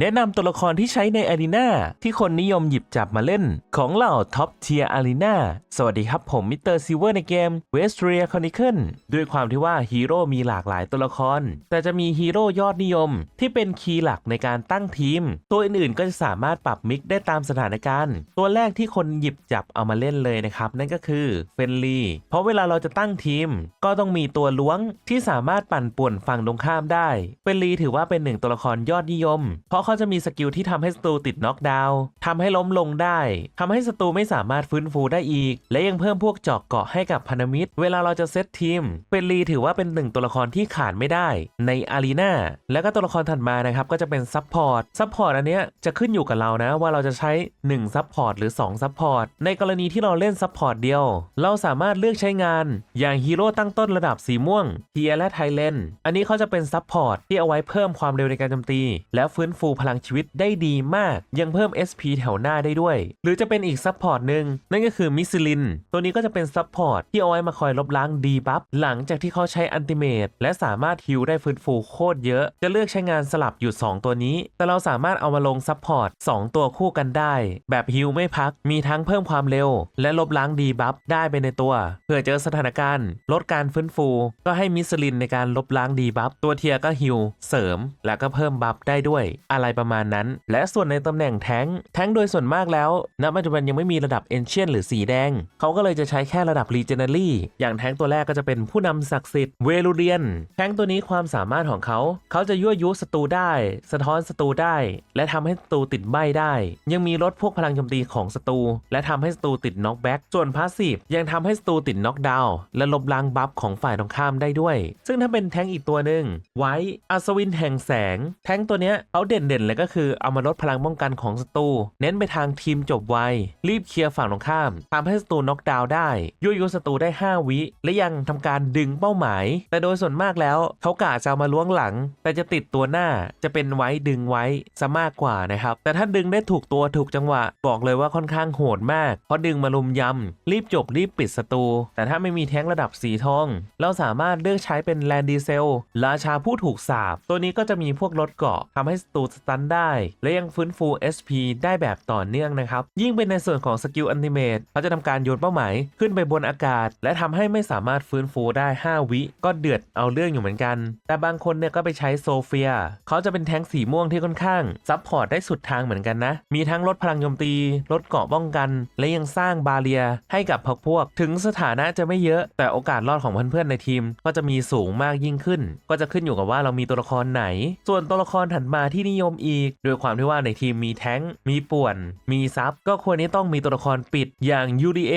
แนะนำตัวละครที่ใช้ในอารีนาที่คนนิยมหยิบจับมาเล่น ของเหล่าท็อปเทียอารีนาสวัสดีครับผมมิสเตอร์ซิเวอร์ในเกม w e s t r i a Chronicle ด้วยความที่ว่าฮีโร่มีหลากหลายตัวละคร แต่จะมีฮีโร่ยอดนิยม ที่เป็นคีย์หลักในการตั้งทีม ตัวอื่นๆก็จะสามารถปรับมิกได้ตามสถานการณ์ ตัวแรกที่คนหยิบจับเอามาเล่นเลยนะครับ นั่นก็คือเฟนลีเพราะเวลาเราจะตั้งทีม ก็ต้องมีตัวล้วงที่สามารถปั่นป่วนฝั่งตรงข้ามได้เฟนลีถือว่าเป็นหนึ่งตัวละครยอดนิยม เพราะเขาจะมีสกิลที่ทำให้ศัตรูติดน็อกดาวน์ทำให้ล้มลงได้ทำให้ศัตรูไม่สามารถฟื้นฟูได้อีก และยังเพิ่มพวกจอกเกาะให้กับพันธมิตร เวลาเราจะเซตทีมเฟนลีถือว่าเป็นหนึ่งตัวละครที่ขาดไม่ได้ในอารีนาและก็ตัวละครถัดมานะครับก็จะเป็นซับพอร์ตซับพอร์ตอันเนี้ยจะขึ้นอยู่กับเรานะ ว่าเราจะใช้1ซับพอร์ตหรือ2ซับพอร์ตในกรณีที่เราเล่นซับพอร์ตเดียว เราสามารถเลือกใช้งานอย่างฮีโร่ตั้งต้นระดับสีม่วงเทียและไทเลนอันนี้เขาจะเป็นซับพอร์ตที่เอาไว้เพิ่มความเร็วในการโจมตี และฟื้นฟูพลังชีวิตได้ดีมาก ยังเพิ่ม SP แถวหน้าได้ด้วย หรือจะเป็นอีกซับพอร์ตหนึ่งนั่นก็คือมิสซิลิน ตัวนี้ก็จะเป็นซับพอร์ตที่เอาไว้มาคอยลบล้างดีบัฟหลังจากที่เขาใช้อันติเมตและสามารถฮิลได้ฟื้นฟูโคตรเยอะ จะเลือกใช้งานสลับอยู่ 2 ตัวนี้ แต่เราสามารถเอามาลงซับพอร์ต2ตัวคู่กันได้ แบบฮิลไม่พักมีทั้งเพิ่มความเร็ว และลบล้างดีบัฟได้ไปในตัวเพื่อเจอสถานการณ์ ลดการฟื้นฟู ก็ให้มิสลินในการลบล้างดีบัฟตัวเทียก็ฮิลเสริม แล้วก็เพิ่มบัฟได้ด้วยอะะไรประมาณนั้น และส่วนในตำแหน่งแท้งแท้งโดยส่วนมากแล้วณปัจจุบันยังไม่มีระดับเอนเชียนหรือสีแดง เขาก็เลยจะใช้แค่ระดับรีเจเนอรี่อย่างแท้งตัวแรกก็จะเป็นผู้นำศักดิ์สิทธิ์เวลูเรียน แท้งตัวนี้ความสามารถของเขา เขาจะยั่วยุศัตรูได้ สะท้อนศัตรูได้ และทำให้ศัตรูติดใบได้ ยังมีลดพวกพลังโจมตีของศัตรูและทำให้ศัตรูติดน็อกแบ็กส่วนพาสซีฟยังทำให้ศัตรูติดน็อกดาวน์และลบล้างบัฟของฝ่ายตรงข้ามได้ด้วย ซึ่งถ้าเป็นแท้งอีกตัวหนึ่งไว้อัศวินแห่งแสง แท้งตัวเนี้ยเขาเด่นๆ เลยก็คือเอามาลดพลังป้องกันของศัตรูเน้นไปทางทีมจบไว รีบเคลียร์ฝั่งตรงข้ามทำให้ศัตรูน็อกดาวน์ได้ยั่วยุศัตรูได้ 5 วิ และยังทำการดึงเป้าหมาย แต่โดยส่วนมากแล้วเขากะจะามาล้วงหลัง แต่จะติดตัวหน้าจะเป็นไว้ดึงไว้ซะมากกว่านะครับ แต่ถ้าดึงได้ถูกตัวถูกจังหวะ บอกเลยว่าค่อนข้างโหดมาก เพราะดึงมาลุมยำรีบจบรีบปิดศัตรูแต่ถ้าไม่มีแท้งระดับสีทอง เราสามารถเลือกใช้เป็นแลนดีเซลราชาผู้ถูกสาบตัวนี้ก็จะมีพวกลดเกาะทำให้ศัตรูสตันได้ และยังฟื้นฟู SP ได้แบบต่อเนื่องนะครับ ยิ่งเป็นในส่วนของสกิลอันติเมตเขาจะทำการโยนเป้าหมายขึ้นไปบนอากาศ และทำให้ไม่สามารถฟื้นฟูได้ 5 วิก็เดือดเอาเรื่องอยู่เหมือนกัน แต่บางคนเนี่ยก็ไปใช้โซเฟียเขาจะเป็นแท้งสีม่วงที่ค่อนข้างซับพอร์ตได้สุดทางเหมือนกันนะ มีทั้งลดพลังโจมตี ลดเกราะป้องกัน และยังสร้างบาเรียให้กับพวกพวก ถึงสถานะจะไม่เยอะ แต่โอกาสรอดของเพื่อนๆในทีม ก็จะมีสูงมากยิ่งขึ้น ก็จะขึ้นอยู่กับว่าเรามีตัวละครไหน ส่วนตัวละครถัดมาที่นิยมอีกโดยความที่ว่าในทีมมีแท้งมีป่วน มีซับก็ควรที่ต้องมีตัวละครปิดอย่าง UDA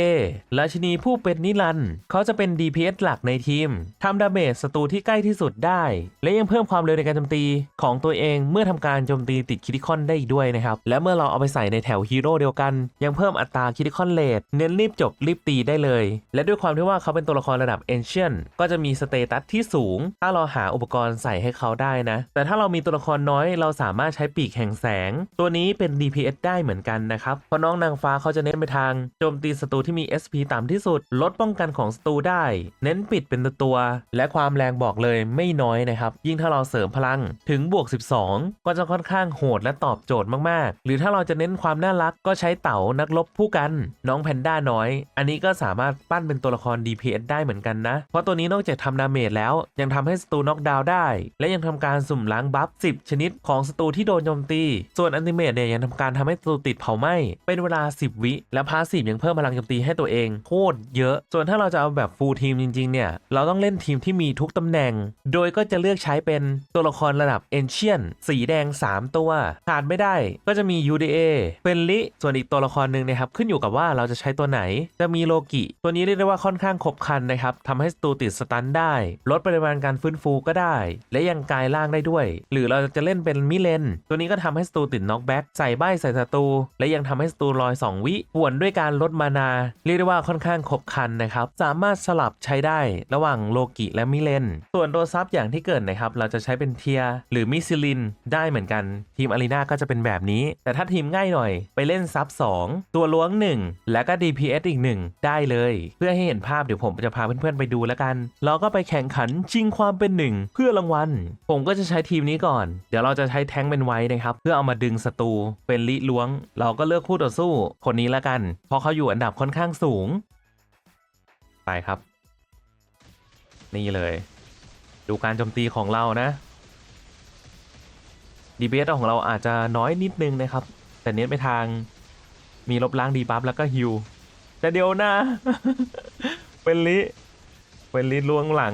ราชินีผู้เป็นนิรันด์เขาจะเป็น DPS หลักในทีมทำดาเมจศัตรูที่ใกล้ที่สุดได้ และยังเพิ่มความเร็วในการโจมตีของตัวเองเมื่อทำการโจมตีติดคิติคอนได้อีกด้วยนะครับ และเมื่อเราเอาไปใส่ในแถวฮีโร่เดียวกัน ยังเพิ่มอัตราคิติคอนเลทเน้นรีบจบรีบตีได้เลย และด้วยความที่ว่าเขาเป็นตัวละครระดับเอนเชียนก็จะมีสเตตัสที่สูง ถ้าเราหาอุปกรณ์ใส่ให้เขาได้นะ แต่ถ้าเรามีตัวละครน้อยเราสามารถใช้ปีกแห่งแสง ตัวนี้เป็น DPS ได้เหมือนกันนะครับ เพราะน้องนางฟ้าเขาจะเน้นไปทางโจมตีศัตรูที่มี SP ต่ำที่สุด ลดป้องกันของศัตรูได้ เน้นปิดเป็นตัว และความแรงบอกเลยไม่น้อยนะครับ ยิ่งถ้าเราเสริมพลังถึงบวก 12 ก็จะค่อนข้างโหดและตอบโจทย์มากๆ หรือถ้าเราจะเน้นความน่ารักก็ใช้เต๋านักรบผู้กันน้องแพนด้าน้อย อันนี้ก็สามารถปั้นเป็นตัวละคร DPS ได้เหมือนกันนะ เพราะตัวนี้นอกจากทำดาเมจแล้ว ยังทำให้ศัตรูน็อกดาวน์ได้ และยังทำการสุ่มล้างบัฟ10 ชนิดของศัตรูที่โดนโจมตี ส่วนอนิเมตเนี่ยยังทำการทำให้ศัตรูติดเผาไหม้เป็นเวลา 10 วิ และพาสซีฟยังเพิ่มพลังโจมตีให้ตัวเองโคตรเยอะ ส่วนถ้าเราจะเอาแบบฟูลทีมจริงๆเนี่ยเราต้องเล่นทีมที่มีทุกตำแหน่ง โดยก็จะเลือกใช้เป็นตัวละครระดับเอนเชียนสีแดง 3 ตัวขาดไม่ได้ก็จะมี UDA เป็นลิส่วนอีกตัวละครหนึ่งนะครับขึ้นอยู่กับว่าเราจะใช้ตัวไหน จะมีโลกิ ตัวนี้เรียกได้ว่าค่อนข้างครบคันนะครับทำให้ศัตรูติดสตันได้ ลดปริมาณการฟื้นฟูก็ได้ และยังกลายร่างได้ด้วย หรือเราจะเล่นเป็นมิเลนตัวนี้ก็ทำให้ศัตรูติดน็อกแบ็กใส่ใบใส่ศัตรูและยังทำให้ศัตรูลอย2 วิป่วนด้วยการลดมานา เรียกได้ว่าค่อนข้างครบคันนะครับ สามารถสลับใช้ได้ระหว่างโลกิและมิเลน ส่วนตัวซับอย่างที่เกิดนะครับเราจะใช้เป็นเทียหรือมิซิลินได้เหมือนกัน ทีมอารีนาก็จะเป็นแบบนี้ แต่ถ้าทีมง่ายหน่อย ไปเล่นซับ2ตัวล้วง 1 แล้วก็ DPS อีก 1 ได้เลย เพื่อให้เห็นภาพเดี๋ยวผมจะพาเพื่อนๆไปดูแล้วกันเราก็ไปแข่งขันชิงความเป็นหนึ่งเพื่อรางวัลผมก็จะใช้ทีมนี้ก่อน เดี๋ยวเราจะใช้แท้งเป็นไว้นะครับ เพื่อเอามาดึงศัตรูเป็นลิล้วง เราก็เลือกคู่ต่อสู้คนนี้แล้วกัน เพราะเขาอยู่อันดับค่อนข้างสูง ไปครับ นี่เลย ดูการโจมตีของเรานะดีเบสของเราอาจจะน้อยนิดนึงนะครับ แต่เน้นไปทางมีลบล้างดีบัฟแล้วก็ฮิวแต่เดี๋ยวนะเป็นลิเป็นลิลวงหลัง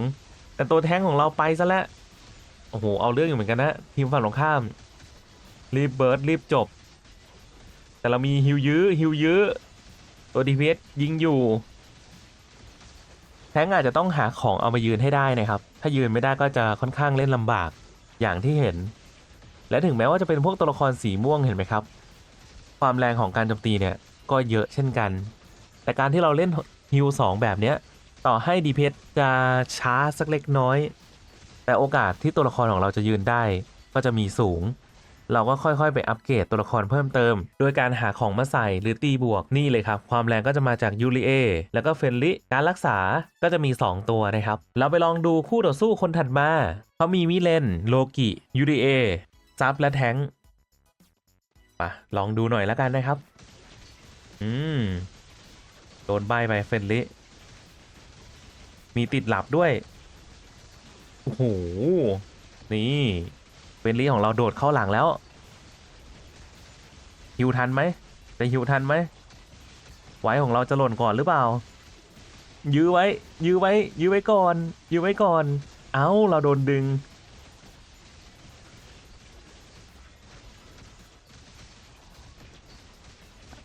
แต่ตัวแท้งของเราไปซะแล้วโอ้โห เอาเรื่องอยู่เหมือนกันนะ ทีมฝั่งตรงข้าม รีบเบิร์ดรีบจบ แต่เรามีฮิวยื้อฮิวยื้อตัวดีเพยิงอยู่แท้งอาจจะต้องหาของเอามายืนให้ได้นะครับ ถ้ายืนไม่ได้ก็จะค่อนข้างเล่นลำบากอย่างที่เห็น และถึงแม้ว่าจะเป็นพวกตัวละครสีม่วงเห็นไหมครับ ความแรงของการโจมตีเนี่ยก็เยอะเช่นกัน แต่การที่เราเล่นฮิวสองแบบเนี้ยต่อให้ดีเพจะช้าสักเล็กน้อย แต่โอกาสที่ตัวละครของเราจะยืนได้ก็จะมีสูง เราก็ค่อยๆ ไปอัปเกรดตัวละครเพิ่มเติม โดยการหาของมาใส่หรือตีบวกนี่เลยครับ ความแรงก็จะมาจากยูริเอแล้วก็เฟนลิการรักษาก็จะมี 2 ตัวนะครับ เราไปลองดูคู่ต่อสู้คนถัดมาเขามีมิเลนโลกิยูริเอซับและแทงค์มาลองดูหน่อยแล้วกันนะครับ อืม โดนใบไปเฟนลิมีติดหลับด้วย โอ้โห นี่ นลี่ของเราโดดเข้าหลังแล้วฮิวทันไหมจะฮิวทันไหมไว้ของเราจะหล่นก่อนหรือเปล่า ยื้อไว้ ยื้อไว้ ยื้อไว้ก่อน ยื้อไว้ก่อน เอ้า เราโดนดึง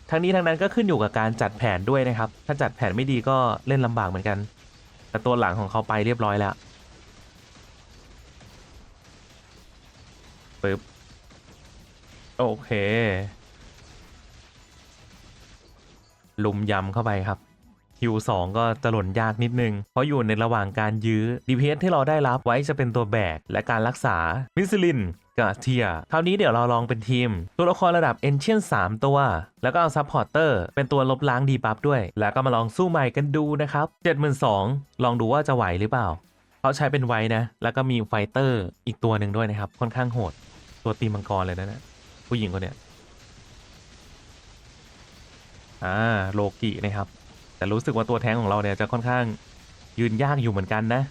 ทั้งนี้ทั้งนั้นก็ขึ้นอยู่กับการจัดแผนด้วยนะครับ ถ้าจัดแผนไม่ดีก็เล่นลำบากเหมือนกัน แต่ตัวหลังของเขาไปเรียบร้อยแล้ว ปึ๊บ โอเค ลุมยำเข้าไปครับคิวสองก็จะหล่นยากนิดนึง เพราะอยู่ในระหว่างการยื้อ DPS ที่เราได้รับไว้จะเป็นตัวแบก และการรักษา มิสลินกับเทียคราวนี้เดี๋ยวเราลองเป็นทีม ตัวละครระดับเอนเชียน3ตัว แล้วก็เอาซัพพอร์เตอร์เป็นตัวลบล้างดีบัฟด้วย แล้วก็มาลองสู้ใหม่กันดูนะครับ 72,000 ลองดูว่าจะไหวหรือเปล่า เขาใช้เป็นไว้นะ แล้วก็มีไฟเตอร์อีกตัวหนึ่งด้วยนะครับ ค่อนข้างโหด ตัวตีมังกรเลยนะเนะผู้หญิงคนเนี้ยอ่าโลกินะครับ แต่รู้สึกว่าตัวแท้งของเราเนี่ยจะค่อนข้างยืนยากอยู่เหมือนกันนะ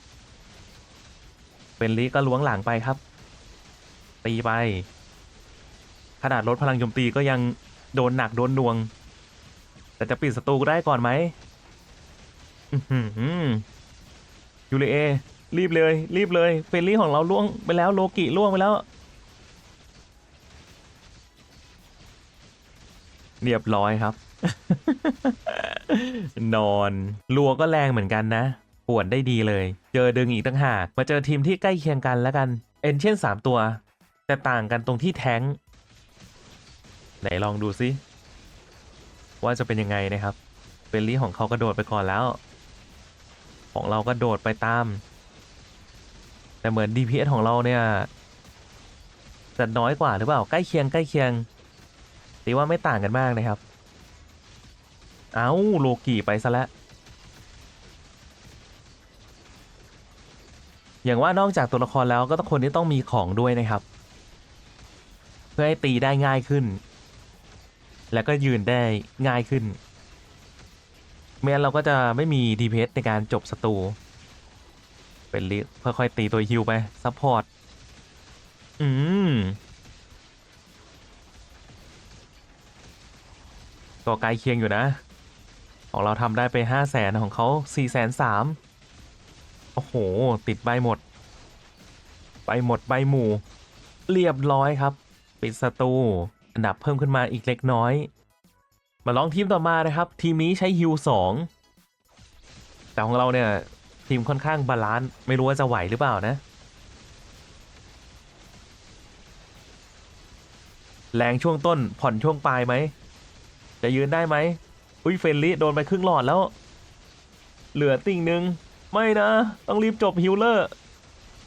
เป็นลิก็ล้วงหลังไปครับ ตีไป ขนาดลดพลังโจมตีก็ยังโดนหนักโดนนวง แต่จะปิดศัตรูได้ก่อนไหมยูเลเอรีบเลย รีบเลยเฟรนลี่ของเราล่วงไปแล้วโลกิล่วงไปแล้ว เรียบร้อยครับ นอนรัวก็แรงเหมือนกันนะปวดได้ดีเลย เจอดึงอีกตั้งหาก มาเจอทีมที่ใกล้เคียงกันแล้วกันเอนเช่น3ตัว แต่ต่างกันตรงที่แท้งไหนลองดูซิ ว่าจะเป็นยังไงนะครับเฟรนลี่ของเขากระโดดไปก่อนแล้ว ของเราก็โดดไปตาม แต่เหมือน DPS ของเราเนี่ยจะน้อยกว่าหรือเปล่า ใกล้เคียงใกล้เคียง ตีว่าไม่ต่างกันมากนะครับ เอาโลกิไปซะแล้วอย่างว่านอกจากตัวละครแล้วก็ต้องคนที่ต้องมีของด้วยนะครับ เพื่อให้ตีได้ง่ายขึ้น แล้วก็ยืนได้ง่ายขึ้นไม่งั้นเราก็จะไม่มี DPS ในการจบศัตรูเป็นลิค่อยๆตีตัวฮิวไปซัพพอร์ตอืม ก็ใกล้เคียงอยู่นะ ของเราทำได้ไปห้าแสนของเขาสี่แสนสามโอ้โห ติดใบหมด ใบหมดใบหมู่ เรียบร้อยครับ ปิดศัตรูอันดับเพิ่มขึ้นมาอีกเล็กน้อย มาลองทีมต่อมานะครับ ทีมนี้ใช้ฮิวสองแต่ของเราเนี่ย ทีมค่อนข้างบาลานซ์ไม่รู้ว่าจะไหวหรือเปล่านะ แรงช่วงต้นผ่อนช่วงปลายไหม จะยืนได้ไหมอุ้ยเฟนลี่โดนไปครึ่งหลอดแล้ว เหลือติ่งหนึ่งไม่นะ ต้องรีบจบฮิลเลอร์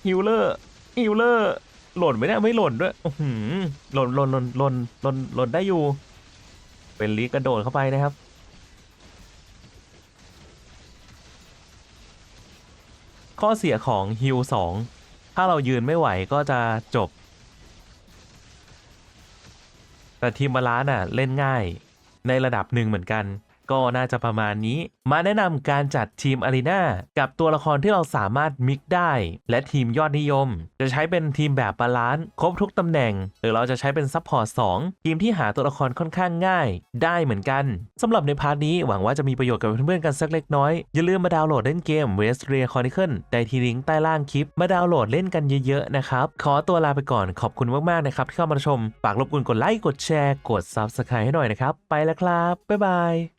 ฮิลเลอร์ฮิลเลอร์หล่นไหมเนี่ยไม่หล่นด้วยหล่นหล่นหล่นหล่นหล่นหล่นได้อยู่เฟนลี่กระโดดเข้าไปนะครับข้อเสียของฮิล2ถ้าเรายืนไม่ไหวก็จะจบ แต่ทีมบาลาน่ะ เล่นง่าย ในระดับหนึ่งเหมือนกัน ก็น่าจะประมาณนี้ มาแนะนำการจัดทีมอารีนากับตัวละครที่เราสามารถมิกได้ และทีมยอดนิยม จะใช้เป็นทีมแบบบาลานซ์ครบทุกตำแหน่ง หรือเราจะใช้เป็นซัพพอร์ต2ทีมที่หาตัวละครค่อนข้างง่าย ได้เหมือนกันสำหรับในพาร์ทนี้หวังว่าจะมีประโยชน์กับเพื่อนๆกันสักเล็กน้อย อย่าลืมมาดาวน์โหลดเล่นเกม w e s t r e a Chronicle ได้ที่ลิงก์ใต้ล่างคลิป มาดาวน์โหลดเล่นกันเยอะๆนะครับขอตัวลาไปก่อนขอบคุณมากๆนะครับที่เข้ามาชมฝากรบกวนกดไลค์กดแชร์กด Subscribe ให้หน่อยนะครับไปแล้วครับบ๊ายบาย